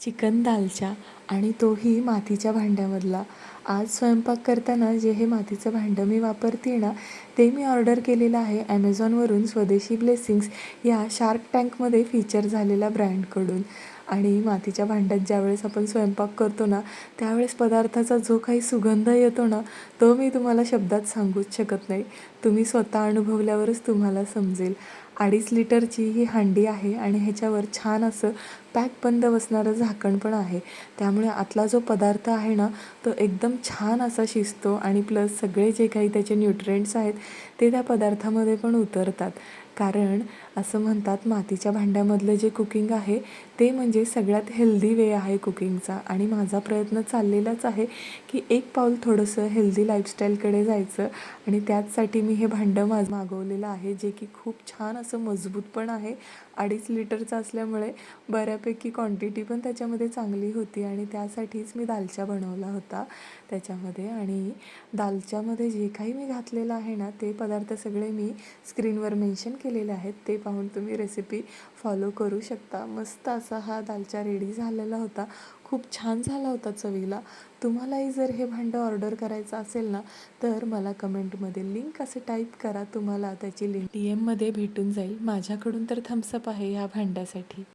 Chicken dalcha आणि तोही मातीच्या भांड्यामधला. आज स्वयंपाक करताना जे हे मातीचं भांडं मी वापरते ना ते मी ऑर्डर केलेलं आहे ॲमेझॉनवरून स्वदेशी ब्लेसिंग्स या शार्क टँकमध्ये फीचर झालेल्या ब्रँडकडून. आणि मातीच्या भांड्यात ज्यावेळेस आपण स्वयंपाक करतो ना त्यावेळेस पदार्थाचा जो काही सुगंध येतो ना तो मी तुम्हाला शब्दात सांगूच शकत नाही. तुम्ही स्वतः अनुभवल्यावरच तुम्हाला समजेल. अडीच लिटरची ही हांडी आहे आणि ह्याच्यावर छान असं पॅक बंद बसणारं झाकण पण आहे. त्यामुळे आतला जो पदार्थ आहे ना तो एकदम छान असा शिजतो आणि प्लस सगळे जे काही त्याचे न्यूट्रिएंट्स आहेत ते त्या पदार्थामध्ये पण उतरतात. कारण असं म्हणतात मातीच्या भांड्यामधलं जे कुकिंग आहे ते म्हणजे सगळ्यात हेल्दी वे आहे कुकिंगचा आणि माझा प्रयत्न चाललेलाच आहे की एक पाऊल थोडंसं हेल्दी लाईफस्टाईलकडे जायचं आणि त्याचसाठी मी हे भांडं माझ मागवलेलं आहे जे की खूप छान असं मजबूत पण आहे. अडीच लिटरचं असल्यामुळे बऱ्यापैकी क्वांटिटी पण त्याच्यामध्ये चांगली होती आणि त्यासाठीच मी दालचा बनवला होता त्याच्यामध्ये. आणि दालच्यामध्ये जे काही मी घातलेलं आहे ना ते पदार्थ सगळे मी स्क्रीनवर मेन्शन केलेले आहेत ते पाहून तुम्ही रेसिपी फॉलो करू शकता. मस्त असा हा दालचा रेडी झालेला होता. खूप छान झाला होता चवीला. तुम्हालाही जर हे भांडं ऑर्डर करायचं असेल ना तर मला कमेंटमध्ये लिंक असं टाईप करा. तुम्हाला त्याची लिंक डी एममध्ये भेटून जाईल. माझ्याकडून तर थम्सअप आहे ह्या भांड्यासाठी.